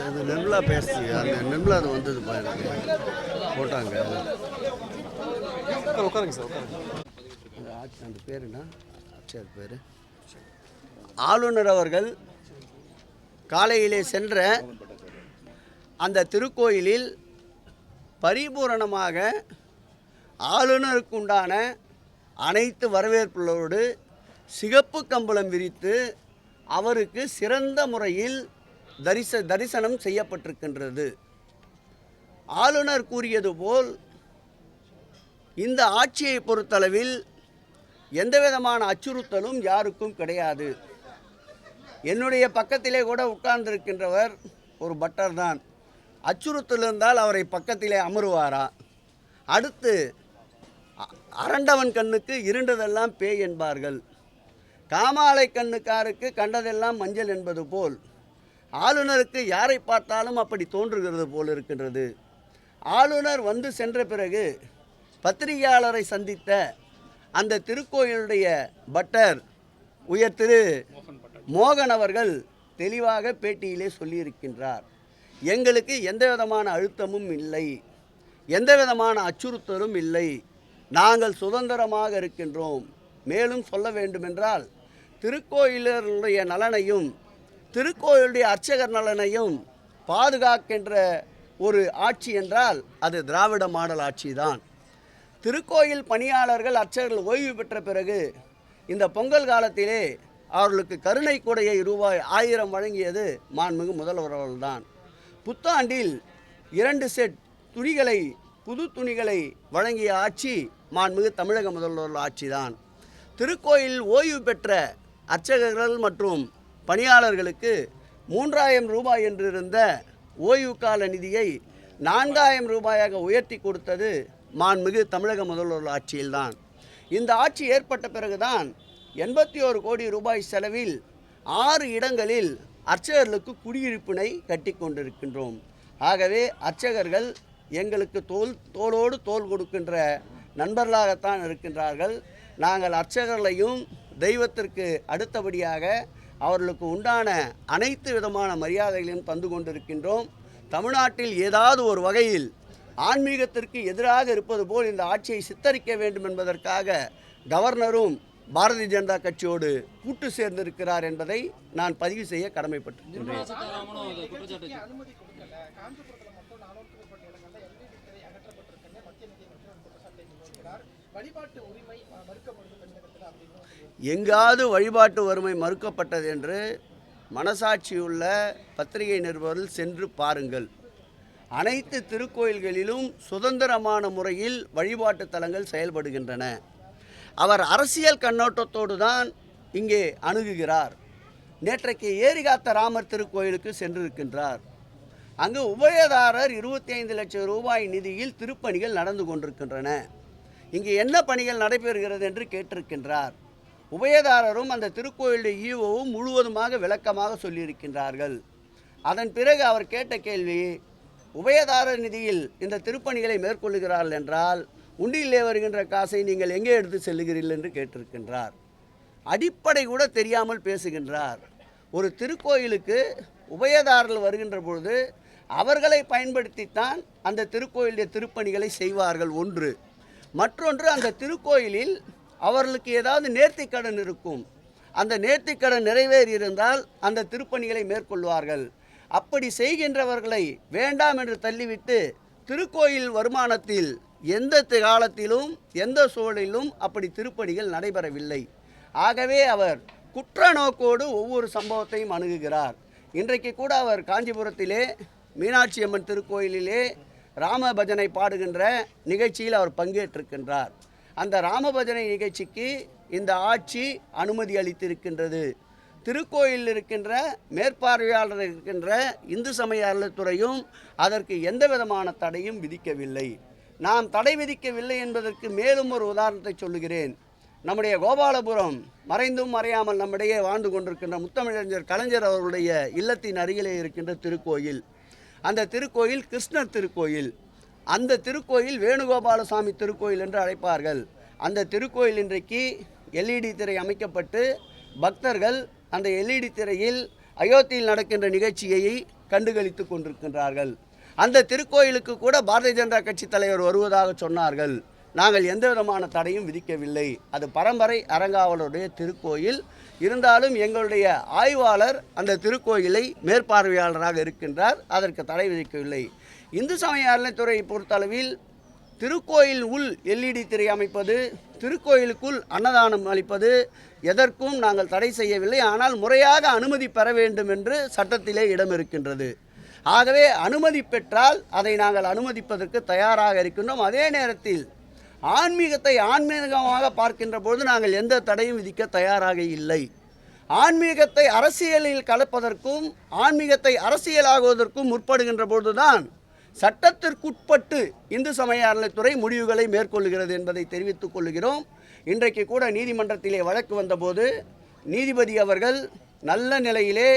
அது நிர்மலா பேசுச்சு அந்த நிர்மலா அது வந்தது பா எனக்கு போட்டாங்க உட்காருங்க சார் உட்காருங்க. அந்த என்ன? ஆட்சியார் பேர்? ஆளுநர் அவர்கள் காலையிலே சென்ற அந்த திருக்கோயிலில் பரிபூரணமாக ஆளுநருக்கு உண்டான அனைத்து வரவேற்புகளோடு சிகப்பு கம்பளம் விரித்து அவருக்கு சிறந்த முறையில் தரிச தரிசனம் செய்யப்பட்டிருக்கின்றது. ஆளுநர் கூறியது போல் இந்த ஆட்சியை பொறுத்தளவில் எந்த விதமான அச்சுறுத்தலும் யாருக்கும் கிடையாது. என்னுடைய பக்கத்திலே கூட உட்கார்ந்திருக்கின்றவர் ஒரு பட்டர் தான் அச்சுறுத்தல் இருந்தால் அவரை பக்கத்திலே அமருவாரா? அடுத்து அரண்டவன் கண்ணுக்கு இருண்டதெல்லாம் பேய் என்பார்கள். காமாலை கண்ணுக்காருக்கு கண்டதெல்லாம் மஞ்சள் என்பது போல். ஆளுநருக்கு யாரை பார்த்தாலும் அப்படி தோன்றுகிறது போல் இருக்கின்றது. ஆளுநர் வந்து சென்ற பிறகு பத்திரிகையாளரை சந்தித்த அந்த திருக்கோயிலுடைய பட்டர் உயர் திரு மோகன் அவர்கள் தெளிவாக பேட்டியிலே சொல்லியிருக்கின்றார். எங்களுக்கு எந்த விதமான அழுத்தமும் இல்லை. எந்த விதமான அச்சுறுத்தலும் இல்லை. நாங்கள் சுதந்திரமாக இருக்கின்றோம். மேலும் சொல்ல வேண்டுமென்றால் திருக்கோயிலருடைய நலனையும் திருக்கோயிலுடைய அர்ச்சகர் நலனையும் பாதுகாக்கின்ற ஒரு ஆட்சி என்றால் அது திராவிட மாடல் ஆட்சி தான் திருக்கோயில் பணியாளர்கள் அர்ச்சகர்கள் ஓய்வு பெற்ற பிறகு இந்த பொங்கல் காலத்திலே அவர்களுக்கு கருணை கொடையை ரூபாய் ஆயிரம் வழங்கியது மாண்புமிகு முதல்வர் அவர்கள்தான். புத்தாண்டில் இரண்டு செட் துணிகளை புது துணிகளை வழங்கிய ஆட்சி மாண்புமிகு தமிழக முதல்வர் ஆட்சிதான். திருக்கோயில் ஓய்வு பெற்ற அர்ச்சகர்கள் மற்றும் பணியாளர்களுக்கு மூன்றாயிரம் ரூபாய் என்றிருந்த ஓய்வு கால நிதியை நான்காயிரம் ரூபாயாக உயர்த்தி கொடுத்தது மாண்புமிகு தமிழக முதல்வர் ஆட்சியில்தான். இந்த ஆட்சி ஏற்பட்ட பிறகுதான் எண்பத்தி ஓரு கோடி ரூபாய் செலவில் ஆறு இடங்களில் அர்ச்சகர்களுக்கு குடியிருப்பினை கட்டி கொண்டிருக்கின்றோம். ஆகவே அர்ச்சகர்கள் எங்களுக்கு தோல் தோளோடு தோல் கொடுக்கின்ற நண்பர்களாகத்தான் இருக்கின்றார்கள். நாங்கள் அர்ச்சகர்களையும் தெய்வத்திற்கு அடுத்தபடியாக அவர்களுக்கு உண்டான அனைத்து விதமான மரியாதைகளையும் தந்து கொண்டிருக்கின்றோம். தமிழ்நாட்டில் ஏதாவது ஒரு வகையில் ஆன்மீகத்திற்கு எதிராக இருப்பது போல் இந்த ஆட்சியை சித்தரிக்க வேண்டும் என்பதற்காக கவர்னரும் பாரதிய ஜனதா கட்சியோடு கூட்டு சேர்ந்திருக்கிறார் என்பதை நான் பதிவு செய்ய கடமைப்பட்டிருக்கின்றேன். எங்காவது வழிபாட்டு வறுமை மறுக்கப்பட்டது என்று மனசாட்சியுள்ள பத்திரிகை நிருபர்கள் சென்று பாருங்கள். அனைத்து திருக்கோயில்களிலும் சுதந்திரமான முறையில் வழிபாட்டு தலங்கள் செயல்படுகின்றன. அவர் அரசியல் கண்ணோட்டத்தோடு தான் இங்கே அணுகுகிறார். நேற்றைக்கு ஏரிகாத்த ராமர் திருக்கோயிலுக்கு சென்றிருக்கின்றார். அங்கு உபயதாரர் இருபத்தி ஐந்து லட்சம் ரூபாய் நிதியில் திருப்பணிகள் நடந்து கொண்டிருக்கின்றன. இங்கு என்ன பணிகள் நடைபெறுகிறது என்று கேட்டிருக்கின்றார். உபயதாரரும் அந்த திருக்கோயிலுடைய ஈவோவும் முழுவதுமாக விளக்கமாக சொல்லியிருக்கின்றார்கள். அதன் பிறகு அவர் கேட்ட கேள்வி உபயதாரர் நிதியில் இந்த திருப்பணிகளை மேற்கொள்ளுகிறார்கள் என்றால் உண்டியிலே வருகின்ற காசை நீங்கள் எங்கே எடுத்து செல்லுகிறீர்கள் என்று கேட்டிருக்கின்றார். அடிப்படை கூட தெரியாமல் பேசுகின்றார். ஒரு திருக்கோயிலுக்கு உபயதாரர்கள் வருகின்ற பொழுது அவர்களை பயன்படுத்தித்தான் அந்த திருக்கோயிலுடைய திருப்பணிகளை செய்வார்கள் ஒன்று. மற்றொன்று அந்த திருக்கோயிலில் அவர்களுக்கு ஏதாவது நேர்த்திக்கடன் இருக்கும். அந்த நேர்த்திக்கடன் நிறைவேறி இருந்தால் அந்த திருப்பணிகளை மேற்கொள்வார்கள். அப்படி செய்கின்றவர்களை வேண்டாம் என்று தள்ளிவிட்டு திருக்கோயில் வருமானத்தில் எந்த காலத்திலும் எந்த சூழலிலும் அப்படி திருப்பணிகள் நடைபெறவில்லை. ஆகவே அவர் குற்ற நோக்கோடு ஒவ்வொரு சம்பவத்தையும் அணுகுகிறார். இன்றைக்கு கூட அவர் காஞ்சிபுரத்திலே மீனாட்சி அம்மன் திருக்கோயிலிலே ராம பஜனை பாடுகின்ற நிகழ்ச்சியில் அவர் பங்கேற்றிருக்கின்றார். அந்த ராமபஜனை நிகழ்ச்சிக்கு இந்த ஆட்சி அனுமதி அளித்திருக்கின்றது. திருக்கோயிலில் இருக்கின்ற மேற்பார்வையாளர் இருக்கின்ற இந்து சமய அறநிலைத்துறையும் அதற்கு எந்த விதமான தடையும் விதிக்கவில்லை. நாம் தடை விதிக்கவில்லை என்பதற்கு மேலும் ஒரு உதாரணத்தை சொல்லுகிறேன். நம்முடைய கோபாலபுரம் மறைந்தும் மறையாமல் நம்மிடையே வாழ்ந்து கொண்டிருக்கின்ற முத்தமிழறிஞர் கலைஞர் அவர்களுடைய இல்லத்தின் அருகிலே இருக்கின்ற திருக்கோயில். அந்த திருக்கோயில் கிருஷ்ணர் திருக்கோயில். அந்த திருக்கோயில் வேணுகோபாலசாமி திருக்கோயில் என்று அழைப்பார்கள். அந்த திருக்கோயில் இன்றைக்கு எல்இடி திரை அமைக்கப்பட்டு பக்தர்கள் அந்த எல்இடி திரையில் அயோத்தியில் நடக்கின்ற நிகழ்ச்சியை கண்டுகளித்து கொண்டிருக்கின்றார்கள். அந்த திருக்கோயிலுக்கு கூட பாரதிய ஜனதா கட்சி தலைவர் வருவதாக சொன்னார்கள். நாங்கள் எந்த விதமான தடையும் விதிக்கவில்லை. அது பரம்பரை அரங்காவலருடைய திருக்கோயில். இருந்தாலும் எங்களுடைய ஆய்வாளர் அந்த திருக்கோயிலை மேற்பார்வையாளராக இருக்கின்றார். அதற்கு தடை விதிக்கவில்லை. இந்து சமய அறநிலைத்துறையை பொறுத்தளவில் திருக்கோயில் உள் எல்இடி திரை அமைப்பது திருக்கோயிலுக்குள் அன்னதானம் அளிப்பது எதற்கும் நாங்கள் தடை செய்யவில்லை. ஆனால் முறையாக அனுமதி பெற வேண்டும் என்று சட்டத்திலே இடம் இருக்கின்றது. ஆகவே அனுமதி பெற்றால் அதை நாங்கள் அனுமதிப்பதற்கு தயாராக இருக்கின்றோம். அதே நேரத்தில் ஆன்மீகத்தை ஆன்மீகமாக பார்க்கின்ற பொழுது நாங்கள் எந்த தடையும் விதிக்க தயாராக இல்லை. ஆன்மீகத்தை அரசியலில் கலப்பதற்கும் ஆன்மீகத்தை அரசியலாகுவதற்கும் முற்படுகின்ற பொழுதுதான் சட்டத்திற்குட்பட்டு இந்து சமய அறநிலைத்துறை முடிவுகளை மேற்கொள்கிறது என்பதை தெரிவித்துக் கொள்கிறோம். இன்றைக்கு கூட நீதிமன்றத்திலே வழக்கு வந்தபோது நீதிபதி அவர்கள் நல்ல நிலையிலே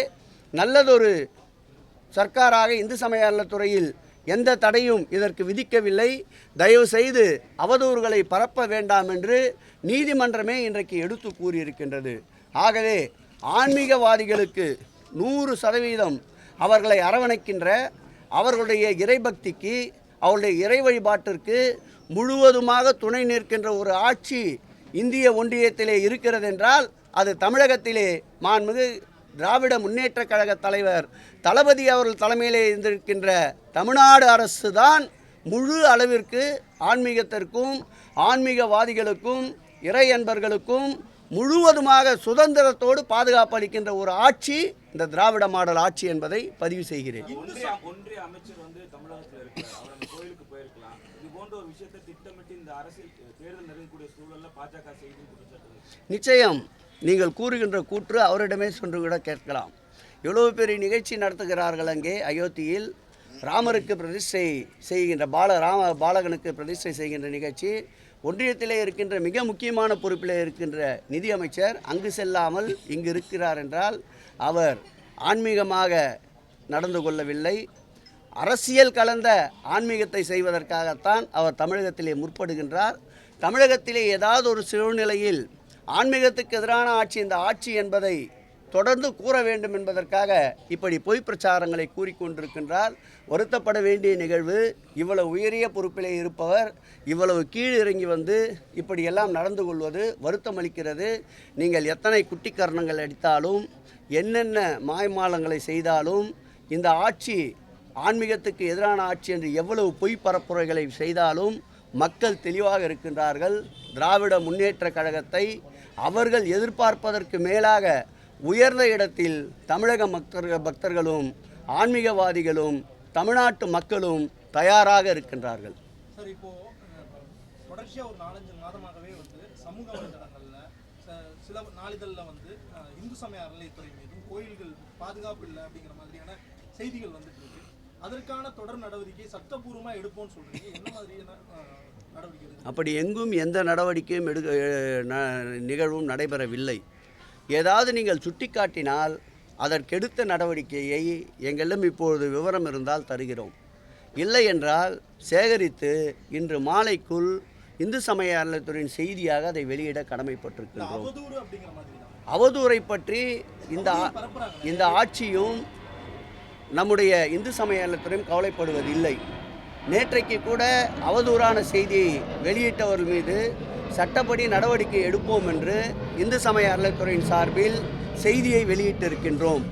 நல்லதொரு சர்க்காராக இந்து சமய அறநிலைத்துறையில் எந்த தடையும் இதற்கு விதிக்கவில்லை. தயவு செய்து அவதூறுகளை பரப்ப வேண்டாம் என்று நீதிமன்றமே இன்றைக்கு எடுத்து கூறியிருக்கின்றது. ஆகவே ஆன்மீகவாதிகளுக்கு நூறு சதவீதம் அவர்களை அரவணைக்கின்ற அவர்களுடைய இறைபக்திக்கு அவருடைய இறை வழிபாட்டிற்கு முழுவதுமாக துணை நிற்கின்ற ஒரு ஆட்சி இந்திய ஒன்றியத்திலே இருக்கிறது என்றால் அது தமிழகத்திலே மாண்புமிகு திராவிட முன்னேற்றக் கழக தலைவர் தளபதி அவர்கள் தலைமையிலே இருந்திருக்கின்ற தமிழ்நாடு அரசு தான் முழு அளவிற்கு ஆன்மீகத்திற்கும் ஆன்மீகவாதிகளுக்கும் இறை அன்பர்களுக்கும் முழுவதுமாக சுதந்திரத்தோடு பாதுகாப்பு அளிக்கின்ற ஒரு ஆட்சி இந்த திராவிட மாடல் ஆட்சி என்பதை பதிவு செய்கிறேன். நிச்சயம். நீங்கள் கூறுகின்ற கூற்று அவரிடமே சென்று கூட கேட்கலாம். எவ்வளவு பெரிய நிகழ்ச்சி நடத்துகிறார்கள் அங்கே? அயோத்தியில் ராமருக்கு பிரதிஷ்டை செய்கின்ற பால ராம பாலகனுக்கு பிரதிஷ்டை செய்கின்ற நிகழ்ச்சி ஒன்றியத்திலே இருக்கின்ற மிக முக்கியமான பொறுப்பிலே இருக்கின்ற நிதியமைச்சர் அங்கு செல்லாமல் இங்கு இருக்கிறார் என்றால் அவர் ஆன்மீகமாக நடந்து கொள்ளவில்லை. அரசியல் கலந்த ஆன்மீகத்தை செய்வதற்காகத்தான் அவர் தமிழகத்திலே முற்படுகின்றார். தமிழகத்திலே ஏதாவது ஒரு சூழ்நிலையில் ஆன்மீகத்துக்கு எதிரான ஆட்சி இந்த ஆட்சி என்பதை தொடர்ந்து கூற வேண்டும் என்பதற்காக இப்படி பொய் பிரச்சாரங்களை கூறிக்கொண்டிருக்கின்றார் வருத்தப்பட வேண்டிய நிகழ்வு இவ்வளவு உயரிய பொறுப்பிலே இருப்பவர் இவ்வளவு கீழ் இறங்கி வந்து இப்படியெல்லாம் நடந்து கொள்வது வருத்தம் அளிக்கிறது. நீங்கள் எத்தனை குட்டிக்கரணங்கள் அடித்தாலும் என்னென்ன மாய்மாலங்களை செய்தாலும் இந்த ஆட்சி ஆன்மீகத்துக்கு எதிரான ஆட்சி என்று எவ்வளவு பொய் பரப்புரைகளை செய்தாலும் மக்கள் தெளிவாக இருக்கின்றார்கள். திராவிட முன்னேற்ற கழகத்தை அவர்கள் எதிர்பார்ப்பதற்கு மேலாக உயர்ந்த இடத்தில் தமிழக மக்கள் பக்தர்களும் ஆன்மீகவாதிகளும் தமிழ்நாட்டு மக்களும் தயாராக இருக்கின்றார்கள். சார் இப்போ தொடர்ச்சியாக ஒரு நாலஞ்சு மாதமாகவே வந்து சமூக வலைதளங்களில் ச- சில நாளிதழில் வந்து இந்து சமய அறநிலையத்துறை மீதும் கோயில்கள் பாதுகாப்பு இல்லை அப்படிங்கிற மாதிரியான செய்திகள் வந்துட்டு இருக்கு. அதற்கான தொடர் நடவடிக்கை சட்டபூர்வமா எடுப்போம்னு சொல்றீங்க. என்ன மாதிரியான அப்படி எங்கும் எந்த நடவடிக்கையும் எடுக்க ந- நிகழ்வும் நடைபெறவில்லை. ஏதாவது நீங்கள் சுட்டிக்காட்டினால் அதற்கெடுத்த நடவடிக்கையை எங்களிடம் இப்பொழுது விவரம் இருந்தால் தருகிறோம். இல்லை என்றால் சேகரித்து இன்று மாலைக்குள் இந்து சமய அறநிலையத்துறையின் செய்தியாக அதை வெளியிட கடமைப்பட்டிருக்கின்றோம். அவதூறை பற்றி இந்த ஆ- இந்த ஆட்சியும் நம்முடைய இந்து சமய அறநிலையத்துறையும் கவலைப்படுவதில்லை. நேற்றைக்கு கூட அவதூறான செய்தியை வெளியிட்டவர்கள் மீது சட்டப்படி நடவடிக்கை எடுப்போம் என்று இந்து சமய அறநிலைத்துறையின் சார்பில் செய்தியை வெளியிட்டிருக்கின்றோம்.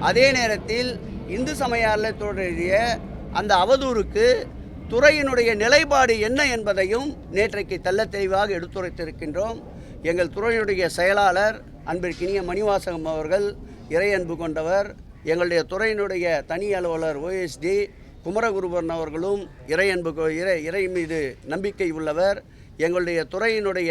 அதே நேரத்தில் இந்து சமய அறநிலைத்துறையுடைய அந்த அவதூறுக்கு துறையினுடைய நிலைப்பாடு என்ன என்பதையும் நேற்றைக்கு தெள்ளத் தெளிவாக எடுத்துரைத்திருக்கின்றோம். எங்கள் துறையினுடைய செயலாளர் அன்பிற்கினிய மணிவாசகம் அவர்கள் இறை அன்பு கொண்டவர் எங்களுடைய துறையினுடைய தனி அலுவலர் ஓஎஸ்டி குமரகுருபன் அவர்களும் இறை அன்பு இறை இறை மீது நம்பிக்கை உள்ளவர். எங்களுடைய துறையினுடைய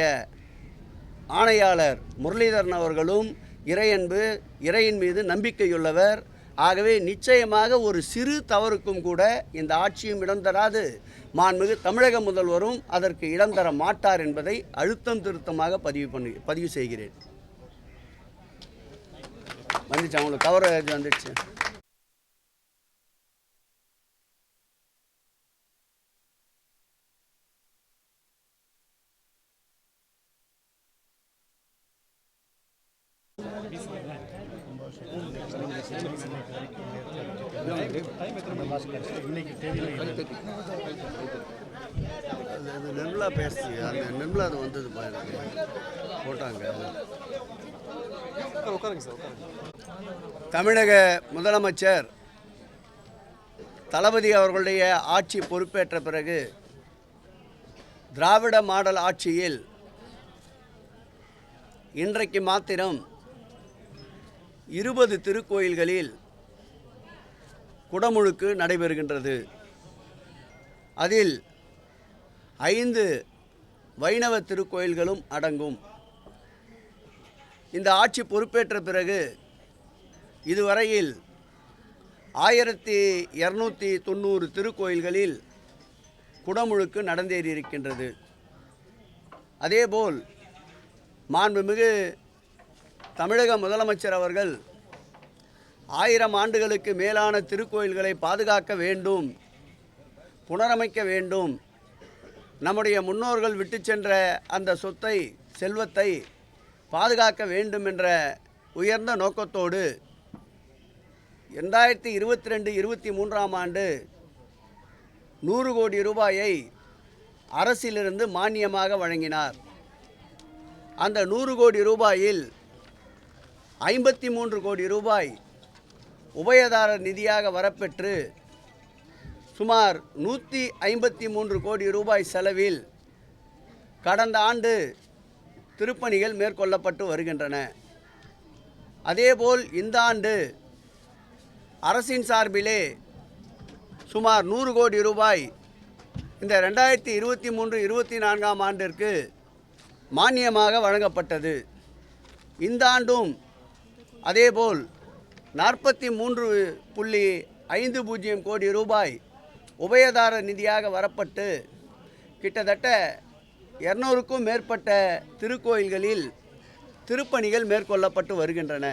ஆணையாளர் முரளிதரன் அவர்களும் இறையன்பு இறையின் மீது நம்பிக்கையுள்ளவர் ஆகவே நிச்சயமாக ஒரு சிறு தவறுக்கும் கூட இந்த ஆட்சியும் இடம் தராது. மாண்புமிகு தமிழக முதல்வரும் அதற்கு இடம் தர மாட்டார் என்பதை அழுத்தம் திருத்தமாக பதிவு பண்ணி பதிவு செய்கிறேன். வந்துச்சு அவங்களுக்கு தவறு வந்துடுச்சு. அது நிர்மலா பேசி அந்த நிர்மலா அது வந்தது பாருங்க போட்டாங்க. தமிழக முதலமைச்சர் தளபதி அவர்களுடைய ஆட்சி பொறுப்பேற்ற பிறகு திராவிட மாடல் ஆட்சியில் இன்றைக்கு மாத்திரம் இருபது திருக்கோயில்களில் குடமுழுக்கு நடைபெறுகின்றது. அதில் ஐந்து வைணவ திருக்கோயில்களும் அடங்கும். இந்த ஆட்சி பொறுப்பேற்ற பிறகு இதுவரையில் ஆயிரத்தி இரநூத்தி தொண்ணூறு திருக்கோயில்களில் குடமுழுக்கு நடந்தேறியிருக்கின்றது. அதேபோல் மாண்புமிகு தமிழக முதலமைச்சர் அவர்கள் ஆயிரம் ஆண்டுகளுக்கு மேலான திருக்கோயில்களை பாதுகாக்க வேண்டும் புனரமைக்க வேண்டும். நம்முடைய முன்னோர்கள் விட்டு சென்ற அந்த சொத்தை செல்வத்தை பாதுகாக்க வேண்டும் என்ற உயர்ந்த நோக்கத்தோடு ரெண்டாயிரத்தி இருபத்தி ரெண்டு இருபத்தி மூன்றாம் ஆண்டு நூறு கோடி ரூபாயை அரசிலிருந்து மானியமாக வழங்கினார். அந்த நூறு கோடி ரூபாயில் ஐம்பத்தி மூன்று கோடி ரூபாய் உபயதாரர் நிதியாக வரப்பெற்று சுமார் நூற்றி ஐம்பத்தி மூன்று கோடி ரூபாய் செலவில் கடந்த ஆண்டு திருப்பணிகள் மேற்கொள்ளப்பட்டு வருகின்றன. அதேபோல் இந்த ஆண்டு அரசின் சார்பிலே சுமார் நூறு கோடி ரூபாய் இந்த ரெண்டாயிரத்தி இருபத்தி மூன்று இருபத்தி நான்காம் ஆண்டிற்கு மானியமாக வழங்கப்பட்டது. இந்த ஆண்டும் அதேபோல் நாற்பத்தி மூன்று புள்ளி ஐந்து பூஜ்ஜியம் கோடி ரூபாய் உபயதார நிதியாக வரப்பட்டு கிட்டத்தட்ட இரநூறுக்கும் மேற்பட்ட திருக்கோயில்களில் திருப்பணிகள் மேற்கொள்ளப்பட்டு வருகின்றன.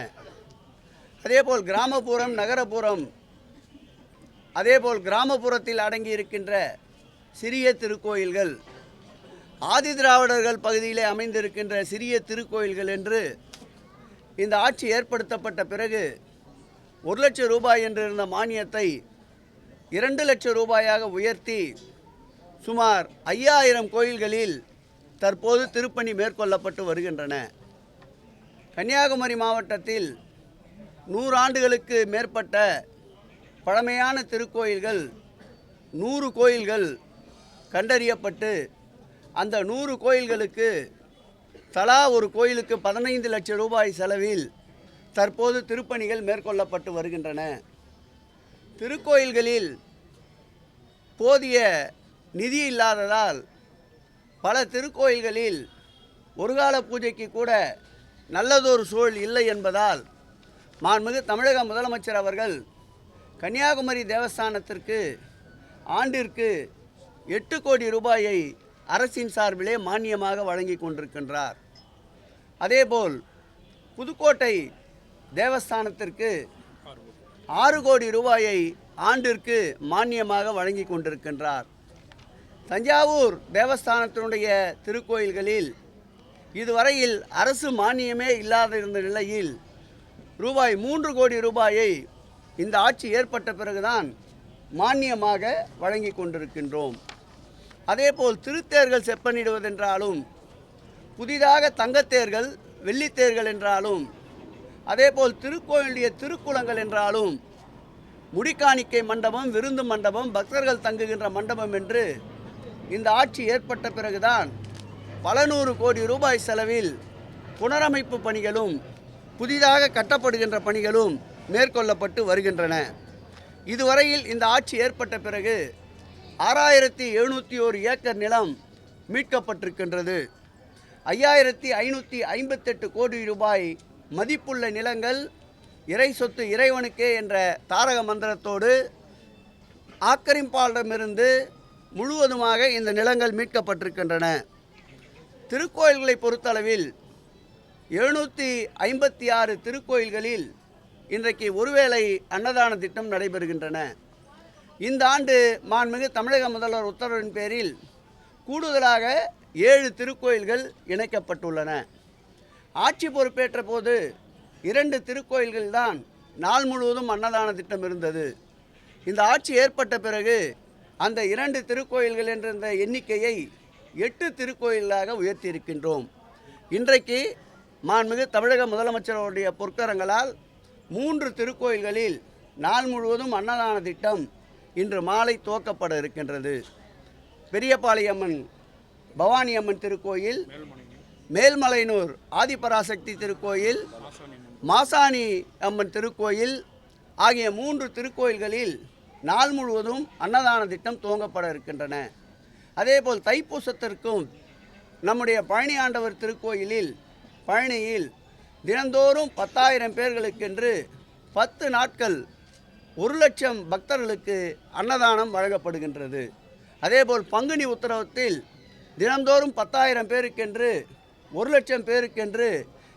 அதேபோல் கிராமப்புறம் நகரப்புறம் அதேபோல் கிராமப்புறத்தில் அடங்கி இருக்கின்ற சிறிய திருக்கோயில்கள் ஆதி திராவிடர்கள் பகுதியிலே அமைந்திருக்கின்ற சிறிய திருக்கோயில்கள் என்று இந்த ஆட்சி ஏற்படுத்தப்பட்ட பிறகு ஒரு லட்சம் ரூபாய் என்று இருந்த மானியத்தை இரண்டு லட்சம் ரூபாயாக உயர்த்தி சுமார் ஐயாயிரம் கோயில்களில் தற்போது திருப்பணி மேற்கொள்ளப்பட்டு வருகின்றன. கன்னியாகுமரி மாவட்டத்தில் நூறாண்டுகளுக்கு மேற்பட்ட பழமையான திருக்கோயில்கள் நூறு கோயில்கள் கண்டறியப்பட்டு அந்த நூறு கோயில்களுக்கு தலா ஒரு கோயிலுக்கு பதினைந்து லட்சம் ரூபாய் செலவில் தற்போது திருப்பணிகள் மேற்கொள்ளப்பட்டு வருகின்றன. திருக்கோயில்களில் போதிய நிதி இல்லாததால் பல திருக்கோயில்களில் ஒருகால பூஜைக்கு கூட நல்லதொரு சூழல் இல்லை என்பதால் மாண்புமிகு தமிழக முதலமைச்சர் அவர்கள் கன்னியாகுமரி தேவஸ்தானத்திற்கு ஆண்டிற்கு எட்டு கோடி ரூபாயை அரசின் சார்பிலே மானியமாக வழங்கி கொண்டிருக்கின்றார். அதேபோல் புதுக்கோட்டை தேவஸ்தானத்திற்கு ஆறு கோடி ரூபாயை ஆண்டிற்கு மானியமாக வழங்கி கொண்டிருக்கின்றார். தஞ்சாவூர் தேவஸ்தானத்தினுடைய திருக்கோயில்களில் இதுவரையில் அரசு மானியமே இல்லாத இருந்த நிலையில் ரூபாய் மூன்று கோடி ரூபாயை இந்த ஆட்சி ஏற்பட்ட பிறகுதான் மானியமாக வழங்கி கொண்டிருக்கின்றோம். அதேபோல் திருத்தேர்கள் செப்பனிடுவதென்றாலும் புதிதாக தங்கத்தேர்கள் வெள்ளித்தேர்கள் என்றாலும் அதேபோல் திருக்கோயிலுடைய திருக்குளங்கள் என்றாலும் முடிக்காணிக்கை மண்டபம் விருந்து மண்டபம் பக்தர்கள் தங்குகின்ற மண்டபம் என்று இந்த ஆட்சி ஏற்பட்ட பிறகுதான் பல நூறு கோடி ரூபாய் செலவில் புனரமைப்பு பணிகளும் புதிதாக கட்டப்படுகின்ற பணிகளும் மேற்கொள்ளப்பட்டு வருகின்றன. இதுவரையில் இந்த ஆட்சி ஏற்பட்ட பிறகு ஆறாயிரத்தி எழுநூற்றி ஒரு ஏக்கர் நிலம் மீட்கப்பட்டிருக்கின்றது. ஐயாயிரத்தி ஐநூற்றி ஐம்பத்தெட்டு கோடி ரூபாய் மதிப்புள்ள நிலங்கள் இறை சொத்து இறைவனுக்கே என்ற தாரக மந்திரத்தோடு ஆக்கரிப்பாளரிடமிருந்து முழுவதுமாக இந்த நிலங்கள் மீட்கப்பட்டிருக்கின்றன. திருக்கோயில்களை பொறுத்தளவில் எழுநூற்றி ஐம்பத்தி ஆறு திருக்கோயில்களில் இன்றைக்கு ஒருவேளை அன்னதான திட்டம் நடைபெறுகின்றன. இந்த ஆண்டு மாண்புமிகு தமிழக முதல்வர் உத்தரவின் பேரில் கூடுதலாக ஏழு திருக்கோயில்கள் இணைக்கப்பட்டுள்ளன. ஆட்சி பொறுப்பேற்ற போது இரண்டு திருக்கோயில்கள் தான் நாள் முழுவதும் அன்னதான திட்டம் இருந்தது. இந்த ஆட்சி ஏற்பட்ட பிறகு அந்த இரண்டு திருக்கோயில்கள் என்ற இந்த எண்ணிக்கையை எட்டு திருக்கோயிலாக உயர்த்தியிருக்கின்றோம். இன்றைக்கு மாண்புமிகு தமிழக முதலமைச்சருடைய பொற்கரங்களால் மூன்று திருக்கோயில்களில் நாள் முழுவதும் அன்னதான திட்டம் இன்று மாலை துவக்கப்பட இருக்கின்றது. பெரியபாளையம்மன் பவானி அம்மன் திருக்கோயில் மேல்மலையனூர் ஆதிபராசக்தி திருக்கோயில் மாசாணி அம்மன் திருக்கோயில் ஆகிய மூன்று திருக்கோயில்களில் நாள் முழுவதும் அன்னதான திட்டம் துவங்கப்பட இருக்கின்றன. அதேபோல் தைப்பூசத்திற்கும் நம்முடைய பழனி ஆண்டவர் திருக்கோயிலில் பழனியில் தினந்தோறும் பத்தாயிரம் பேர்களுக்கென்று பத்து நாட்கள் ஒரு லட்சம் பக்தர்களுக்கு அன்னதானம் வழங்கப்படுகின்றது. அதேபோல் பங்குனி உத்தரவத்தில் தினந்தோறும் பத்தாயிரம் பேருக்கென்று ஒரு லட்சம் பேருக்கென்று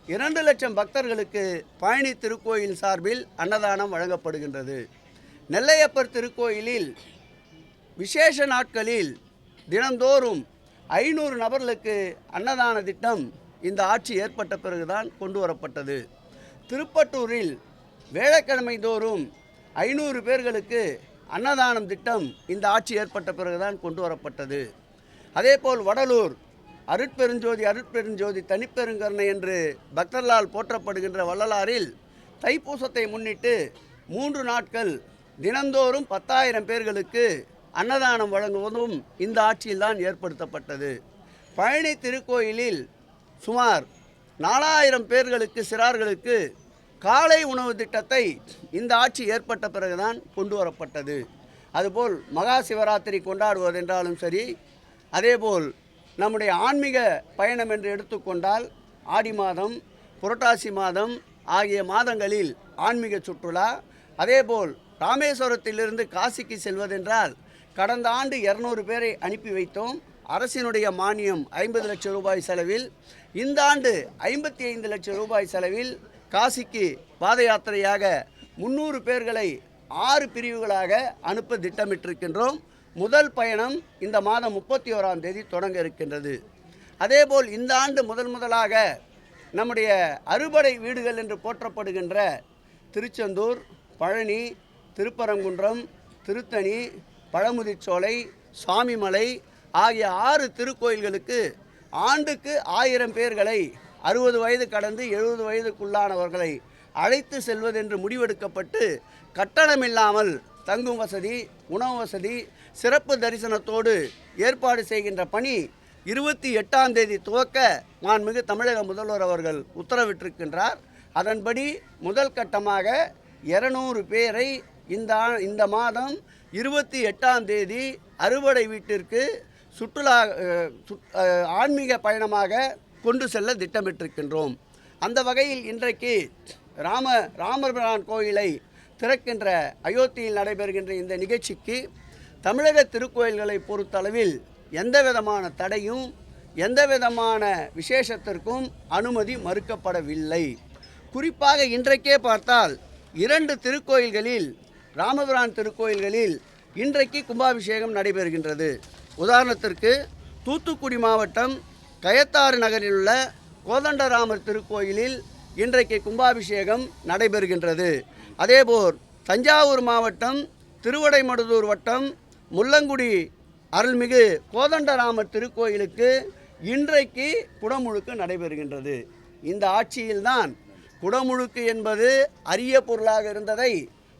இரண்டு லட்சம் பக்தர்களுக்கு பழனி திருக்கோயில் சார்பில் அன்னதானம் வழங்கப்படுகின்றது. நெல்லையப்பர் திருக்கோயிலில் விசேஷ நாட்களில் தினந்தோறும் ஐநூறு நபர்களுக்கு அன்னதான திட்டம் இந்த ஆட்சி ஏற்பட்ட பிறகுதான் கொண்டு வரப்பட்டது. திருப்பட்டூரில் வேளக்கிழமை தோறும் ஐநூறு பேர்களுக்கு அன்னதானம் திட்டம் இந்த ஆட்சி ஏற்பட்ட பிறகுதான் கொண்டு வரப்பட்டது. அதேபோல் வடலூர் அருட்பெருஞ்சோதி அருட்பெருஞ்சோதி தனிப்பெருங்கருணை என்று பக்தர்களால் போற்றப்படுகின்ற வள்ளலாரில் தைப்பூசத்தை முன்னிட்டு மூன்று நாட்கள் தினந்தோறும் பத்தாயிரம் பேர்களுக்கு அன்னதானம் வழங்குவதும் இந்த ஆட்சியில்தான் ஏற்படுத்தப்பட்டது. பழனி திருக்கோயிலில் சுமார் நாலாயிரம் பேர்களுக்கு சிறார்களுக்கு காலை உணவு திட்டத்தை இந்த ஆட்சி ஏற்பட்ட பிறகுதான் கொண்டு வரப்பட்டது. அதுபோல் மகா சிவராத்திரி கொண்டாடுவதென்றாலும் சரி அதேபோல் நம்முடைய ஆன்மீக பயணம் என்று எடுத்துக்கொண்டால் ஆடி மாதம் புரட்டாசி மாதம் ஆகிய மாதங்களில் ஆன்மீக சுற்றுலா அதேபோல் ராமேஸ்வரத்திலிருந்து காசிக்கு செல்வதென்றால் கடந்த ஆண்டு இரநூறு பேரை அனுப்பி வைத்தோம். அரசினுடைய மானியம் ஐம்பது லட்சம் ரூபாய் செலவில் இந்த ஆண்டு ஐம்பத்தி ஐந்து லட்சம் ரூபாய் செலவில் காசிக்கு பாத யாத்திரையாக முந்நூறு பேர்களை ஆறு பிரிவுகளாக அனுப்ப திட்டமிட்டிருக்கின்றோம். முதல் பயணம் இந்த மாதம் முப்பத்தி ஓராம் தேதி தொடங்க இருக்கின்றது. அதேபோல் இந்த ஆண்டு முதல் முதலாக நம்முடைய அறுபடை வீடுகள் என்று போற்றப்படுகின்ற திருச்செந்தூர் பழனி திருப்பரங்குன்றம் திருத்தணி பழமுதிச்சோலை சுவாமிமலை ஆகிய ஆறு திருக்கோயில்களுக்கு ஆண்டுக்கு ஆயிரம் பேர்களை அறுபது வயது கடந்து எழுபது வயதுக்குள்ளானவர்களை அழைத்து செல்வதென்று முடிவெடுக்கப்பட்டு கட்டணமில்லாமல் தங்கும் வசதி உணவு வசதி சிறப்பு தரிசனத்தோடு ஏற்பாடு செய்கின்ற பணி இருபத்தி எட்டாம் தேதி துவக்க மாண்புமிகு தமிழக முதல்வர் அவர்கள் உத்தரவிட்டிருக்கின்றார். அதன்படி முதல் கட்டமாக இருநூறு பேரை இந்த இந்த மாதம் இருபத்தி எட்டாம் தேதி அறுவடை வீட்டிற்கு சுற்றுலா சுட்- ஆன்மீக பயணமாக கொண்டு செல்ல திட்டமிட்டிருக்கின்றோம். அந்த வகையில் இன்றைக்கு ராம ராமபிரான் கோயிலை திறக்கின்ற அயோத்தியில் நடைபெறுகின்ற இந்த நிகழ்ச்சிக்கு தமிழக திருக்கோயில்களை பொறுத்தளவில் எந்த விதமான தடையும் எந்த விதமான விசேஷத்திற்கும் அனுமதி மறுக்கப்படவில்லை. குறிப்பாக இன்றைக்கே பார்த்தால் இரண்டு திருக்கோயில்களில் ராமபிரான் திருக்கோயில்களில் இன்றைக்கு கும்பாபிஷேகம் நடைபெறுகின்றது. உதாரணத்திற்கு தூத்துக்குடி மாவட்டம் கயத்தாறு நகரில் உள்ள கோதண்டராமர் திருக்கோயிலில் இன்றைக்கு கும்பாபிஷேகம் நடைபெறுகின்றது. அதேபோல் தஞ்சாவூர் மாவட்டம் திருவடைமடுதூர் வட்டம் முள்ளங்குடி அருள்மிகு கோதண்டராமர் திருக்கோயிலுக்கு இன்றைக்கு குடமுழுக்கு நடைபெறுகின்றது. இந்த ஆட்சியில்தான் குடமுழுக்கு என்பது அரிய பொருளாக இருந்ததை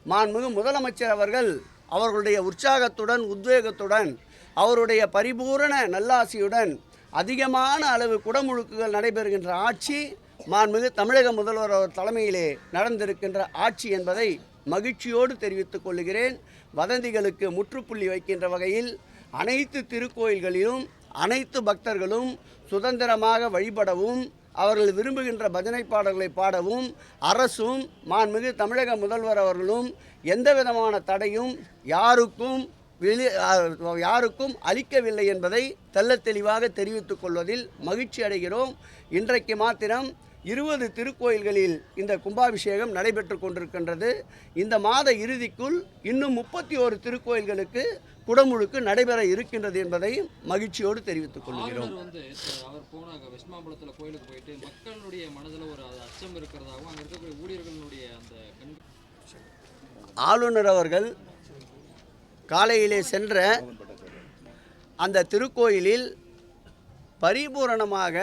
மாண்புமிகு முதலமைச்சர் அவர்கள் அவர்களுடைய உற்சாகத்துடன் உத்வேகத்துடன் அவருடைய பரிபூரண நல்லாசியுடன் அதிகமான அளவு குடமுழுக்குகள் நடைபெறுகின்ற ஆட்சி மாண்புமிகு தமிழக முதல்வர் அவர் தலைமையிலே நடந்திருக்கின்ற ஆட்சி என்பதை மகிழ்ச்சியோடு தெரிவித்துக் கொள்கிறேன். வதந்திகளுக்கு முற்றுப்புள்ளி வைக்கின்ற வகையில் அனைத்து திருக்கோயில்களிலும் அனைத்து பக்தர்களும் சுதந்திரமாக வழிபடவும் அவர்கள் விரும்புகின்ற பஜனை பாடல்களை பாடவும் அரசும் மாண்புமிகு தமிழக முதல்வர் அவர்களும் எந்த விதமான தடையும் யாருக்கும் வெளி யாருக்கும் அளிக்கவில்லை என்பதை தெள்ளத் தெளிவாக தெரிவித்துக் கொள்வதில் மகிழ்ச்சி அடைகிறோம். இன்றைக்கு மாத்திரம் இருபது திருக்கோயில்களில் இந்த கும்பாபிஷேகம் நடைபெற்று கொண்டிருக்கின்றது. இந்த மாத இறுதிக்குள் இன்னும் முப்பத்தி ஓரு திருக்கோயில்களுக்கு குடமுழுக்கு நடைபெற இருக்கின்றது என்பதை மகிழ்ச்சியோடு தெரிவித்துக் கொள்கிறோம். வந்து அவர் போனாங்க வெஸ்ட் மாம்பலத்துல கோயிலுக்கு போயிட்டு மக்களுடைய மனதுல ஒரு அச்சம் இருக்கிறதாகவும் அங்க இருக்கக்கூடிய ஊழியர்களுடைய அந்த ஆளுநர் அவர்கள் காலையிலே சென்ற அந்த திருக்கோயிலில் பரிபூரணமாக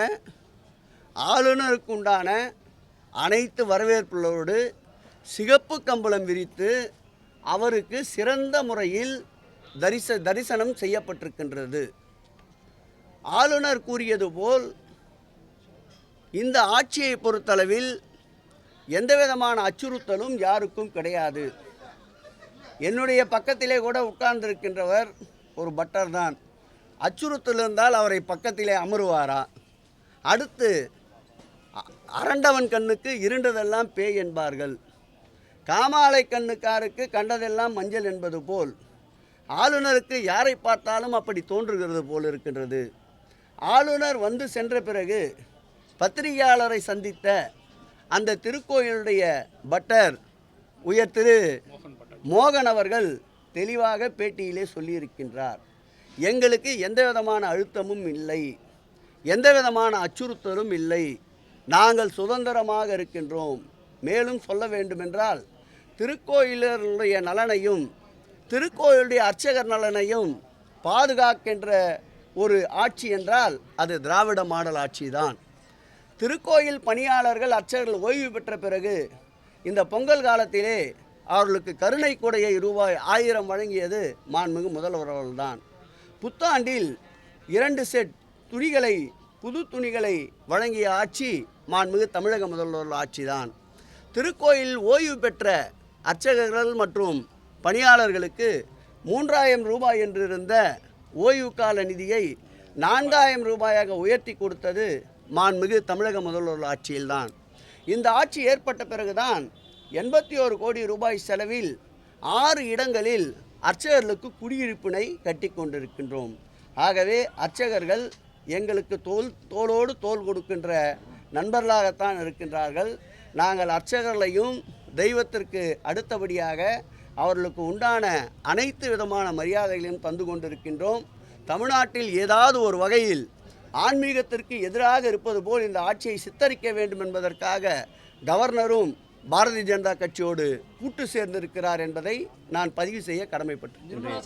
ஆளுநருக்கு உண்டான அனைத்து வரவேற்புகளோடு சிகப்பு கம்பளம் விரித்து அவருக்கு சிறந்த முறையில் தரிச தரிசனம் செய்யப்பட்டிருக்கின்றது. ஆளுநர் கூறியது போல் இந்த ஆட்சியை பொறுத்தளவில் எந்த விதமான அச்சுறுத்தலும் யாருக்கும் கிடையாது. என்னுடைய பக்கத்திலே கூட உட்கார்ந்திருக்கின்றவர் ஒரு பட்டர் தான் அச்சுறுத்தல் இருந்தால் அவரை பக்கத்திலே அமருவாரா? அடுத்து அ- அரண்டவன் கண்ணுக்கு இருண்டதெல்லாம் பேய் என்பார்கள். காமாலை கண்ணுக்காருக்கு கண்டதெல்லாம் மஞ்சள் என்பது போல். ஆளுநருக்கு யாரை பார்த்தாலும் அப்படி தோன்றுகிறது போல் இருக்கின்றது. ஆளுநர் வந்து சென்ற பிறகு பத்திரிகையாளரை சந்தித்த அந்த திருக்கோயிலுடைய பட்டர் உயர் திரு மோகன் அவர்கள் தெளிவாக பேட்டியிலே சொல்லியிருக்கின்றார். எங்களுக்கு எந்த விதமான அழுத்தமும் இல்லை. எந்த விதமான அச்சுறுத்தலும் இல்லை. நாங்கள் சுதந்திரமாக இருக்கின்றோம். மேலும் சொல்ல வேண்டுமென்றால் திருக்கோயிலருடைய நலனையும் திருக்கோயிலுடைய அர்ச்சகர் நலனையும் பாதுகாக்கின்ற ஒரு ஆட்சி என்றால் அது திராவிட மாடல் ஆட்சி தான் திருக்கோயில் பணியாளர்கள் அர்ச்சகர்கள் ஓய்வு பெற்ற பிறகு இந்த பொங்கல் காலத்திலே அவர்களுக்கு கருணை கொடையை ரூபாய் ஆயிரம் வழங்கியது மாண்புமிகு முதல்வர் அவர்கள்தான். புத்தாண்டில் இரண்டு செட் துணிகளை புது துணிகளை வழங்கிய ஆட்சி மாண்புமிகு தமிழக முதல்வர் ஆட்சிதான். திருக்கோயில் ஓய்வு பெற்ற அர்ச்சகர்கள் மற்றும் பணியாளர்களுக்கு மூன்றாயிரம் ரூபாய் என்றிருந்த ஓய்வு கால நிதியை நான்காயிரம் ரூபாயாக உயர்த்தி கொடுத்தது மாண்புமிகு தமிழக முதல்வர் ஆட்சியில்தான். இந்த ஆட்சி ஏற்பட்ட பிறகுதான் எண்பத்தி ஓரு கோடி ரூபாய் செலவில் ஆறு இடங்களில் அர்ச்சகர்களுக்கு குடியிருப்பினை கட்டி கொண்டிருக்கின்றோம். ஆகவே அர்ச்சகர்கள் எங்களுக்கு தோல் தோளோடு தோல் கொடுக்கின்ற நண்பர்களாகத்தான் இருக்கின்றார்கள். நாங்கள் அர்ச்சகர்களையும் தெய்வத்திற்கு அடுத்தபடியாக அவர்களுக்கு உண்டான அனைத்து விதமான மரியாதைகளையும் தந்து கொண்டிருக்கின்றோம். தமிழ்நாட்டில் ஏதாவது ஒரு வகையில் ஆன்மீகத்திற்கு எதிராக இருப்பது போல் இந்த ஆட்சியை சித்தரிக்க வேண்டும் என்பதற்காக கவர்னரும் பாரதிய ஜனதா கட்சியோடு கூட்டு சேர்ந்திருக்கிறார் என்பதை நான் பதிவு செய்ய கடமைப்பட்டிருக்கின்றேன்.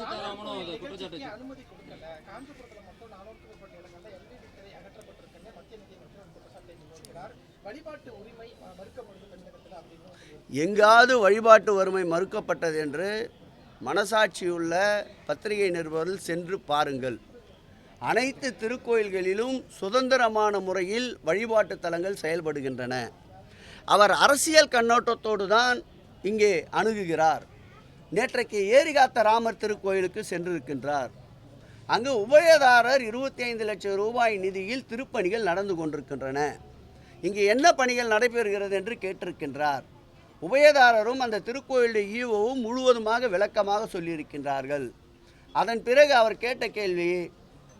எங்காவது வழிபாட்டு வறுமை மறுக்கப்பட்டது என்று மனசாட்சியுள்ள பத்திரிகை நிருபர்கள் சென்று பாருங்கள் அனைத்து திருக்கோயில்களிலும் சுதந்திரமான முறையில் வழிபாட்டு தலங்கள் செயல்படுகின்றன அவர் அரசியல் கண்ணோட்டத்தோடு தான் இங்கே அணுகுகிறார். நேற்றைக்கு ஏரிகாத்த ராமர் திருக்கோயிலுக்கு சென்றிருக்கின்றார். அங்கு உபயதாரர் இருபத்தி ஐந்து லட்சம் ரூபாய் நிதியில் திருப்பணிகள் நடந்து கொண்டிருக்கின்றன. இங்கே என்ன பணிகள் நடைபெறுகிறது என்று கேட்டிருக்கின்றார். உபயதாரரும் அந்த திருக்கோயிலுடைய ஈவோவும் முழுவதுமாக விளக்கமாக சொல்லியிருக்கின்றார்கள். அதன் பிறகு அவர் கேட்ட கேள்வி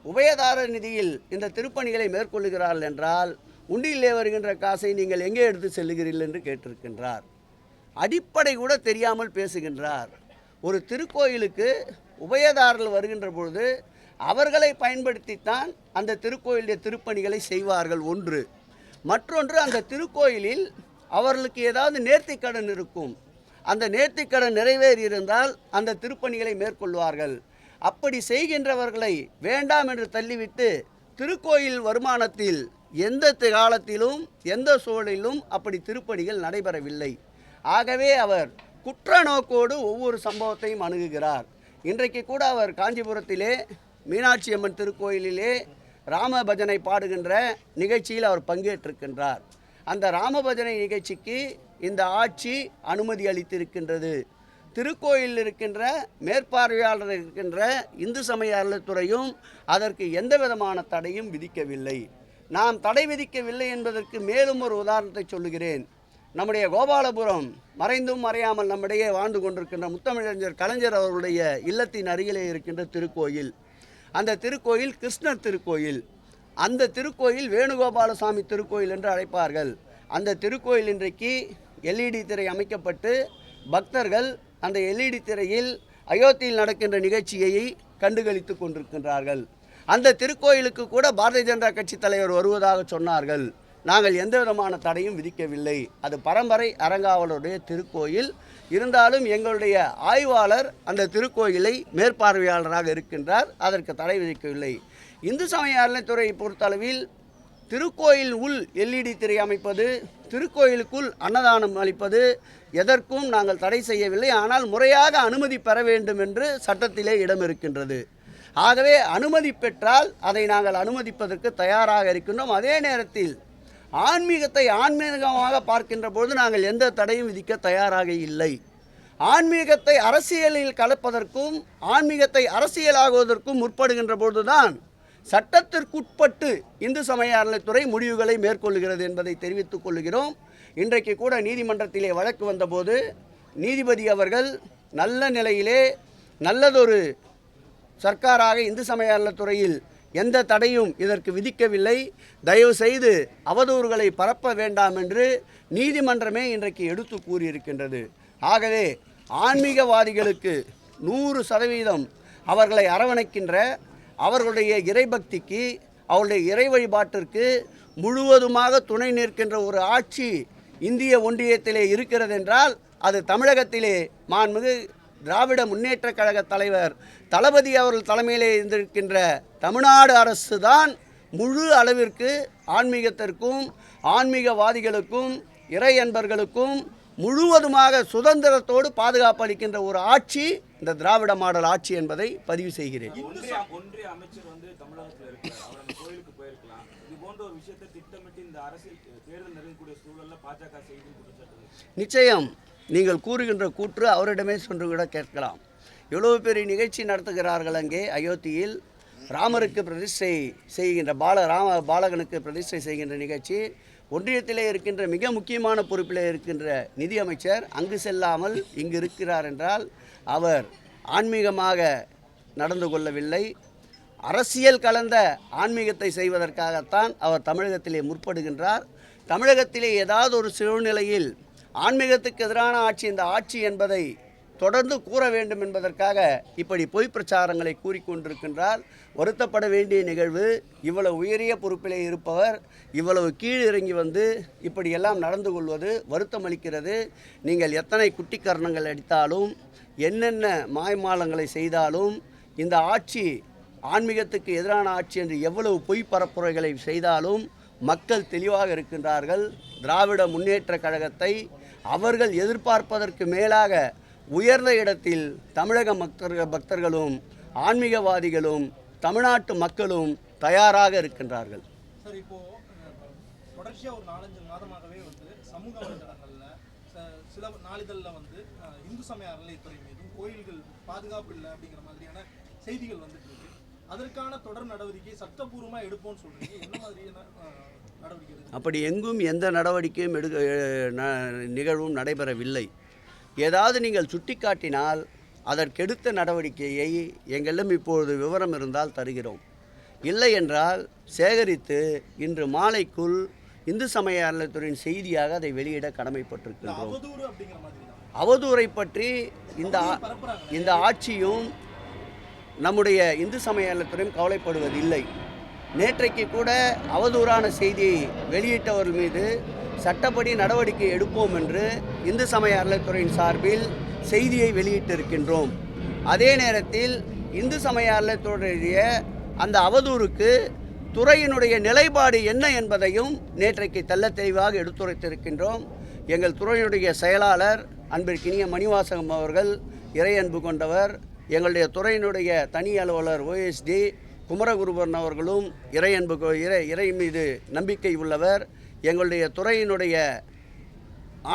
உபயதாரர் நிதியில் இந்த திருப்பணிகளை மேற்கொள்ளுகிறார்கள் என்றால் உண்டியிலே வருகின்ற காசை நீங்கள் எங்கே எடுத்து செல்லுகிறீர்கள் என்று கேட்டிருக்கின்றார். அடிப்படை கூட தெரியாமல் பேசுகின்றார். ஒரு திருக்கோயிலுக்கு உபயதாரர்கள் வருகின்ற பொழுது அவர்களை பயன்படுத்தித்தான் அந்த திருக்கோயிலுடைய திருப்பணிகளை செய்வார்கள் ஒன்று. மற்றொன்று அந்த திருக்கோயிலில் அவர்களுக்கு ஏதாவது நேர்த்திக்கடன் இருக்கும். அந்த நேர்த்திக்கடன் நிறைவேறியிருந்தால் அந்த திருப்பணிகளை மேற்கொள்வார்கள். அப்படி செய்கின்றவர்களை வேண்டாம் என்று தள்ளிவிட்டு திருக்கோயில் வருமானத்தில் எந்த காலத்திலும் எந்த சூழலிலும் அப்படி திருப்பணிகள் நடைபெறவில்லை. ஆகவே அவர் குற்ற நோக்கோடு ஒவ்வொரு சம்பவத்தையும் அணுகுகிறார். இன்றைக்கு கூட அவர் காஞ்சிபுரத்திலே மீனாட்சி அம்மன் திருக்கோயிலிலே ராம பஜனை பாடுகின்ற நிகழ்ச்சியில் அவர் பங்கேற்றிருக்கின்றார். அந்த ராமபஜனை நிகழ்ச்சிக்கு இந்த ஆட்சி அனுமதி அளித்திருக்கின்றது. திருக்கோயிலில் இருக்கின்ற மேற்பார்வையாளர் இருக்கின்ற இந்து சமய அறத்துறையும் அதற்கு எந்த விதமான தடையும் விதிக்கவில்லை. நாம் தடை விதிக்கவில்லை என்பதற்கு மேலும் ஒரு உதாரணத்தை சொல்லுகிறேன். நம்முடைய கோபாலபுரம் மறைந்தும் மறையாமல் நம்மிடையே வாழ்ந்து கொண்டிருக்கின்ற முத்தமிழறிஞர் கலைஞர் அவர்களுடைய இல்லத்தின் அருகிலே இருக்கின்ற திருக்கோயில். அந்த திருக்கோயில் கிருஷ்ணர் திருக்கோயில். அந்த திருக்கோயில் வேணுகோபாலசாமி திருக்கோயில் என்று அழைப்பார்கள். அந்த திருக்கோயில் இன்றைக்கு எல்இடி திரை அமைக்கப்பட்டு பக்தர்கள் அந்த எல்இடி திரையில் அயோத்தியில் நடக்கின்ற நிகழ்ச்சியை கண்டுகளித்து கொண்டிருக்கின்றார்கள். அந்த திருக்கோயிலுக்கு கூட பாரதிய ஜனதா கட்சி தலைவர் வருவதாக சொன்னார்கள். நாங்கள் எந்த விதமான தடையும் விதிக்கவில்லை. அது பரம்பரை அரங்காவலருடைய திருக்கோயில். இருந்தாலும் எங்களுடைய ஆய்வாளர் அந்த திருக்கோயிலை மேற்பார்வையாளராக இருக்கின்றார். அதற்கு தடை விதிக்கவில்லை. இந்து சமய அறநிலைத்துறையை பொறுத்தளவில் திருக்கோயில் உள் எல்இடி திரை அமைப்பது திருக்கோயிலுக்குள் அன்னதானம் அளிப்பது எதற்கும் நாங்கள் தடை செய்யவில்லை. ஆனால் முறையாக அனுமதி பெற வேண்டும் என்று சட்டத்திலே இடம் இருக்கின்றது ஆகவே அனுமதி பெற்றால் அதை நாங்கள் அனுமதிப்பதற்கு தயாராக இருக்கின்றோம். அதே நேரத்தில் ஆன்மீகத்தை ஆன்மீகமாக பார்க்கின்ற பொழுது நாங்கள் எந்த தடையும் விதிக்க தயாராக இல்லை. ஆன்மீகத்தை அரசியலில் கலப்பதற்கும் ஆன்மீகத்தை அரசியலாகுவதற்கும் முற்படுகின்ற பொழுதுதான் சட்டத்திற்குட்பட்டு இந்து சமய அறநிலைத்துறை முடிவுகளை மேற்கொள்கிறது என்பதை தெரிவித்துக் கொள்கிறோம். இன்றைக்கு கூட நீதிமன்றத்திலே வழக்கு வந்தபோது நீதிபதி அவர்கள் நல்ல நிலையிலே நல்லதொரு சர்க்காராக இந்து சமய அறநிலைத்துறையில் எந்த தடையும் இதற்கு விதிக்கவில்லை. தயவு செய்து அவதூறுகளை பரப்ப வேண்டாம் என்று நீதிமன்றமே இன்றைக்கு எடுத்து கூறியிருக்கின்றது. ஆகவே ஆன்மீகவாதிகளுக்கு நூறு சதவீதம் அவர்களை அரவணைக்கின்ற அவர்களுடைய இறைபக்திக்கு அவருடைய இறை வழிபாட்டிற்கு முழுவதுமாக துணை நிற்கின்ற ஒரு ஆட்சி இந்திய ஒன்றியத்திலே இருக்கிறது என்றால் அது தமிழகத்திலே மாண்புமிகு திராவிட முன்னேற்றக் கழக தலைவர் தளபதி அவர்கள் தலைமையிலே இருந்திருக்கின்ற தமிழ்நாடு அரசு தான் முழு அளவிற்கு ஆன்மீகத்திற்கும் ஆன்மீகவாதிகளுக்கும் இறை அன்பர்களுக்கும் முழுவதுமாக சுதந்திரத்தோடு பாதுகாப்பு அளிக்கின்ற ஒரு ஆட்சி இந்த திராவிட மாடல் ஆட்சி என்பதை பதிவு செய்கிறேன். நிச்சயம். நீங்கள் கூறுகின்ற கூற்று அவரிடமே சென்று கூட கேட்கலாம். எவ்வளவு பெரிய நிகழ்ச்சி நடத்துகிறார்கள் அங்கே அயோத்தியில். ராமருக்கு பிரதிஷ்டை செய்கின்ற பால ராம பாலகனுக்கு பிரதிஷ்டை செய்கின்ற நிகழ்ச்சி. ஒன்றியத்திலே இருக்கின்ற மிக முக்கியமான பொறுப்பிலே இருக்கின்ற நிதியமைச்சர் அங்கு செல்லாமல் இங்கு இருக்கிறார் என்றால் அவர் ஆன்மீகமாக நடந்து கொள்ளவில்லை. அரசியல் கலந்த ஆன்மீகத்தை செய்வதற்காகத்தான் அவர் தமிழகத்திலே முற்படுகின்றார். தமிழகத்திலே ஏதாவது ஒரு சூழ்நிலையில் ஆன்மீகத்துக்கு எதிரான ஆட்சி இந்த ஆட்சி என்பதை தொடர்ந்து கூற வேண்டும் என்பதற்காக இப்படி பொய் பிரச்சாரங்களை கூறிக்கொண்டிருக்கின்றார். வருத்தப்பட வேண்டிய நிகழ்வு இவ்வளவு உயரிய பொறுப்பிலே இருப்பவர் இவ்வளவு கீழ் இறங்கி வந்து இப்படியெல்லாம் நடந்து கொள்வது வருத்தம் அளிக்கிறது. நீங்கள் எத்தனை குட்டிக்கரணங்கள் அடித்தாலும் என்னென்ன மாய்மாலங்களை செய்தாலும் இந்த ஆட்சி ஆன்மீகத்துக்கு எதிரான ஆட்சி என்று எவ்வளவு பொய் பரப்புரைகளை செய்தாலும் மக்கள் தெளிவாக இருக்கின்றார்கள். திராவிட முன்னேற்ற கழகத்தை அவர்கள் எதிர்பார்ப்பதற்கு மேலாக உயர்ந்த இடத்தில் தமிழக பக்தர்கள் பக்தர்களும் ஆன்மீகவாதிகளும் தமிழ்நாட்டு மக்களும் தயாராக இருக்கின்றார்கள். சார் இப்போ அஹ், ஒரு நாலஞ்சு மாதமாகவே வந்து சமூக வலைதளங்களில் சில நாளிதழில் வந்து இந்து சமய அறநிலைத்துறை மீதும் கோயில்கள் பாதுகாப்பு இல்லை அப்படிங்கிற மாதிரியான செய்திகள் வந்துட்டு இருக்கு. அதற்கான தொடர் நடவடிக்கை சட்டபூர்வமா எடுப்போம்னு சொல்றீங்க. என்ன மாதிரியான நடவடிக்கை அப்படி எங்கும் எந்த நடவடிக்கையும் எடுக்க நிகழ்வும் நடைபெறவில்லை. ஏதாவது நீங்கள் சுட்டிக்காட்டினால் அதற்கெடுத்த நடவடிக்கையை எங்களிடம் இப்பொழுது விவரம் இருந்தால் தருகிறோம். இல்லை என்றால் சேகரித்து இன்று மாலைக்குள் இந்து சமய அறநிலையத்துறையின் செய்தியாக அதை வெளியிட கடமைப்பட்டிருக்கின்றோம். அவதூறு பற்றி இந்த இந்த ஆட்சியும் நம்முடைய இந்து சமய கவலைப்படுவதில்லை. நேற்றைக்கு கூட அவதூறான செய்தியை வெளியிட்டவர்கள் மீது சட்டப்படி நடவடிக்கை எடுப்போம் என்று இந்து சமய அறநிலையத்துறையின் சார்பில் செய்தியை வெளியிட்டிருக்கின்றோம். அதே நேரத்தில் இந்து சமய அறநிலையத்துறையுடைய அந்த அவதூறுக்கு துறையினுடைய நிலைப்பாடு என்ன என்பதையும் நேற்றைக்கு தெள்ளத் தெளிவாக எடுத்துரைத்திருக்கின்றோம். எங்கள் துறையினுடைய செயலாளர் அன்பிற்கினிய மணிவாசகம் அவர்கள் இறை அன்பு கொண்டவர் எங்களுடைய துறையினுடைய தனி அலுவலர் ஓஎஸ்டி குமரகுருபரன் அவர்களும் இறை அன்பு இறை இறை மீது நம்பிக்கை உள்ளவர். எங்களுடைய துறையினுடைய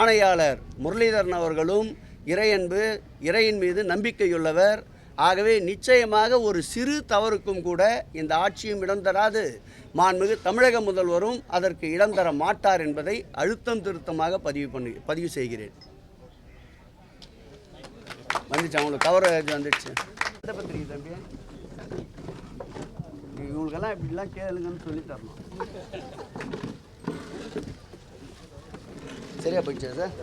ஆணையாளர் முரளிதரன் அவர்களும் இறையன்பு இறையின் மீது நம்பிக்கையுள்ளவர் ஆகவே நிச்சயமாக ஒரு சிறு தவறுக்கும் கூட இந்த ஆட்சியும் இடம் தராது. மாண்புமிகு தமிழக முதல்வரும் அதற்கு இடம் தர மாட்டார் என்பதை அழுத்தம் திருத்தமாக பதிவு பண்ணி பதிவு செய்கிறேன். வந்துச்சு அவங்களுக்கு கவரேஜ் வந்துடுச்சு எந்த பத்திரிக்கை தம்பி? இவங்களுக்கெல்லாம் இப்படிலாம் கேளுங்கன்னு சொல்லி தரணும். சரியா போயிடுச்சா சார்